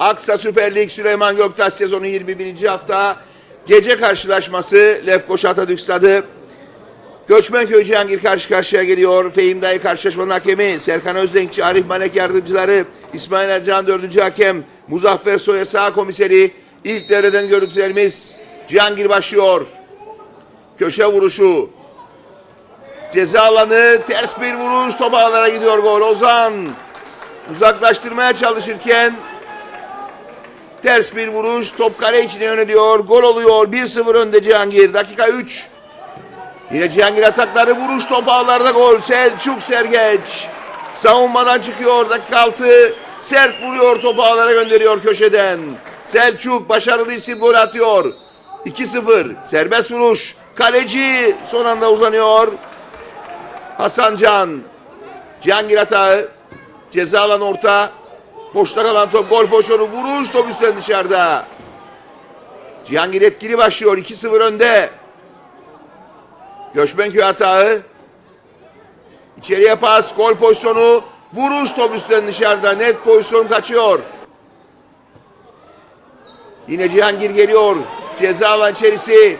Aksa Süper Lig Süleyman Göktaş sezonu 21. hafta gece karşılaşması Lefkoşa Atatürk Stadı. Göçmenköy Cihangir karşı karşıya geliyor. Fehim Dayı karşılaşmanın hakemi Serkan Özdenkçi, Arif Malek yardımcıları, İsmail Ercan dördüncü hakem, Muzaffer Soya sağ komiseri. İlk devreden görüntülerimiz Cihangir başlıyor. Köşe vuruşu. Ceza alanı ters bir vuruş top ağlara gidiyor gol. Ozan uzaklaştırmaya çalışırken ters bir vuruş top kale içine yöneliyor. Gol oluyor. 1-0 önde Cihangir. Dakika 3. Yine Cihangir atakları vuruş top ağlarda gol. Selçuk Sergeç. Savunmadan çıkıyor. Dakika 6. Sert vuruyor topu ağlara gönderiyor köşeden. Selçuk başarılı isim gol atıyor. 2-0. Serbest vuruş. Kaleci son anda uzanıyor. Hasan Can. Cihangir atağı. Ceza alan orta. Boşta kalan top gol pozisyonu. Vuruş top üstten dışarıda. Cihangir etkili başlıyor. 2-0 önde. Göçmenköy hatağı. İçeriye pas, gol pozisyonu. Vuruş top üstten dışarıda. Net pozisyon kaçıyor. Yine Cihangir geliyor. Ceza alan içerisi.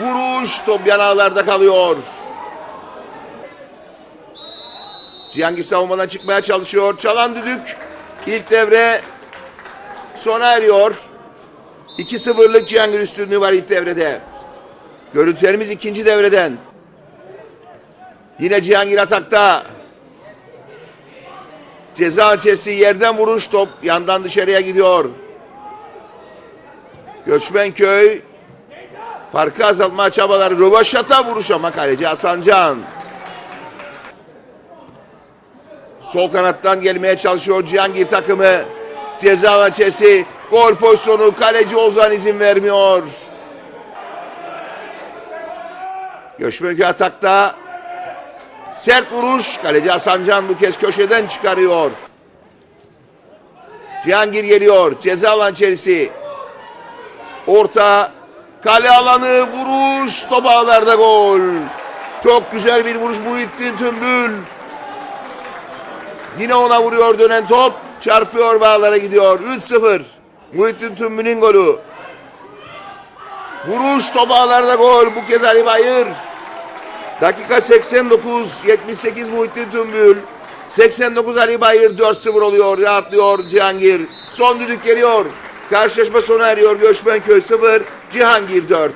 Vuruş top yanağlarda kalıyor. Cihangir savunmadan çıkmaya çalışıyor. Çalan düdük. İlk devre sona eriyor. 2-0'lık Cihangir üstünlüğü var ilk devrede. Görüntülerimiz ikinci devreden. Yine Cihangir atakta. Ceza içerisi yerden vuruş top yandan dışarıya gidiyor. Göçmenköy farkı azaltma çabaları. Rövaşata vuruş ama kaleci Hasan Can. Sol kanattan gelmeye çalışıyor Cihangir takımı. Ceza içerisi gol pozisyonu kaleci Ozan izin vermiyor. Göçmenköy atakta. Sert vuruş. Kaleci Hasan Can bu kez köşeden çıkarıyor. Cihangir geliyor. Ceza alan. Orta. Kale alanı vuruş. Top ağlarda gol. Çok güzel bir vuruş Muhittin Tümbül. Yine ona vuruyor dönen top. Çarpıyor bağlara gidiyor. 3-0. Muhittin Tümbül'ün golü. Vuruş top gol. Bu kez Ali Bayır. Dakika 89. 78 Muhittin Tümbül. 89 Ali Bayır 4-0 oluyor. Rahatlıyor Cihangir. Son düdük geliyor. Karşılaşma sona eriyor. Göçmenköy 0. Cihangir 4.